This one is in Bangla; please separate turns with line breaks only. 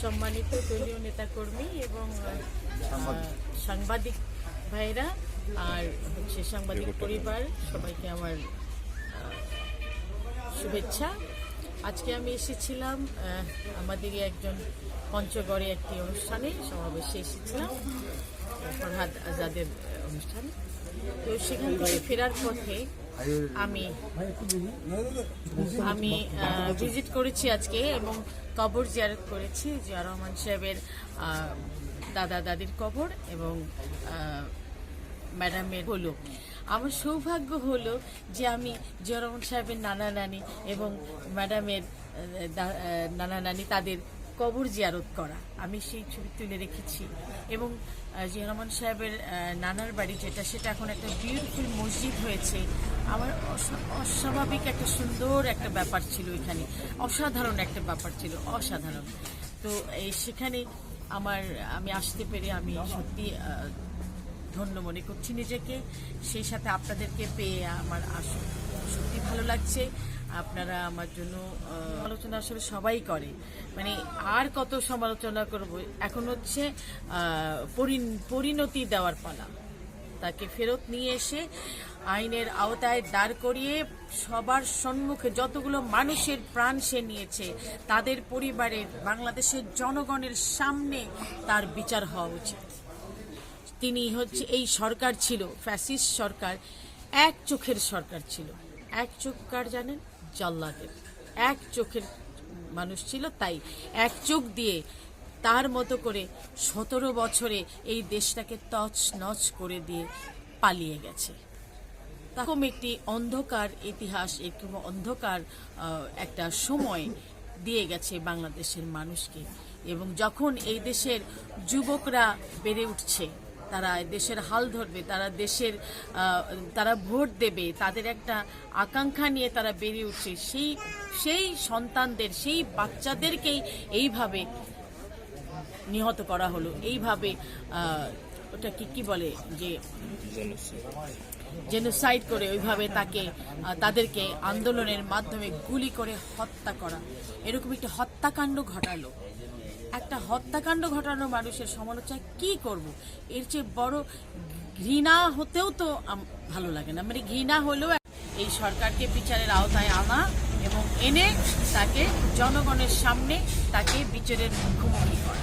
সম্মানিত দলীয় নেতাকর্মী এবং সাংবাদিক ভাইরা আর হচ্ছে সাংবাদিক পরিবার, সবাইকে আমার শুভেচ্ছা। আজকে আমি এসেছিলাম আমাদেরই একজন পঞ্চগড়ে একটি অনুষ্ঠানে, সমাবেশে এসেছিলাম। ফরহাদ আজাদের অনুষ্ঠানে। তো সেখান থেকে ফেরার পথে আমি আমি ভিজিট করেছি আজকে এবং কবর জিয়ারত করেছি। জিয়া রহমান সাহেবের দাদা দাদির কবর এবং ম্যাডামের হলো। আমার সৌভাগ্য হলো যে আমি জিয়া রহমান সাহেবের নানা নানি এবং ম্যাডামের নানা নানি তাদের কবর জিয়ারত করা, আমি সেই ছবি তুলে রেখেছি। এবং জিয়া রহমান সাহেবের নানার বাড়ি যেটা, সেটা এখন একটা বিউটিফুল মসজিদ হয়েছে। আমার অসা- অস্বাভাবিক একটা সুন্দর একটা ব্যাপার ছিল এখানে। অসাধারণ একটা ব্যাপার ছিল, অসাধারণ। তো, এই সেখানে আমার, আমি আসতে পেরে আমি সত্যি ধন্য মনে করছি নিজেকে। সেই সাথে আপনাদেরকে পেয়ে আমার সত্যি ভালো লাগছে। আপনারা আমার জন্য আহ, আলোচনা আসলে সবাই করে। মানে আর কত সমালোচনা করব? এখন হচ্ছে পরিণতি দেওয়ার পালা। তাকে ফেরত নিয়ে এসে আইনের আওতায় দাঁড় করিয়ে সবার সম্মুখে যতগুলো মানুষের প্রাণ সে নিয়েছে তাদের পরিবারের বাংলাদেশের জনগণের সামনে তার বিচার হওয়া উচিত। তিনি হচ্ছে এই সরকার ছিল ফ্যাসিস্ট সরকার এক চোখের সরকার ছিল। এক চোখ কার জানেন? জল্লাদের এক চোখের মানুষ ছিল তাই, এক চোখ দিয়ে তার মতো করে সতেরো বছরে এই দেশটাকে তছ নচ করে দিয়ে পালিয়ে গেছে। তখন একটি অন্ধকার ইতিহাস এরকম অন্ধকার একটা সময় দিয়ে গেছে বাংলাদেশের মানুষকে। এবং যখন এই দেশের যুবকরা বেড়ে উঠছে তারা দেশের হাল ধরবে, তারা দেশের তারা ভোট দেবে, তাদের একটা আকাঙ্ক্ষা নিয়ে তারা বেড়ে উঠছে। সেই সেই সন্তানদের, সেই বাচ্চাদেরকেই এইভাবে নিহত করা হলো। এইভাবে ওটা কি কি বলে যে জেনোসাইড করে ওইভাবে তাকে তাদেরকে আন্দোলনের মাধ্যমে গুলি করে হত্যা করা। এরকম একটি হত্যাকাণ্ড ঘটালো। একটা হত্যাকাণ্ড ঘটানো মানুষের সমালোচনা কি করব? এর চেয়ে বড় ঘৃণা হতেও তো ভালো লাগে না। মানে ঘৃণা হলেও এই সরকারকে বিচারের আওতায় আনা এবং এনে তাকে জনগণের সামনে তাকে বিচারের মুখোমুখি করা।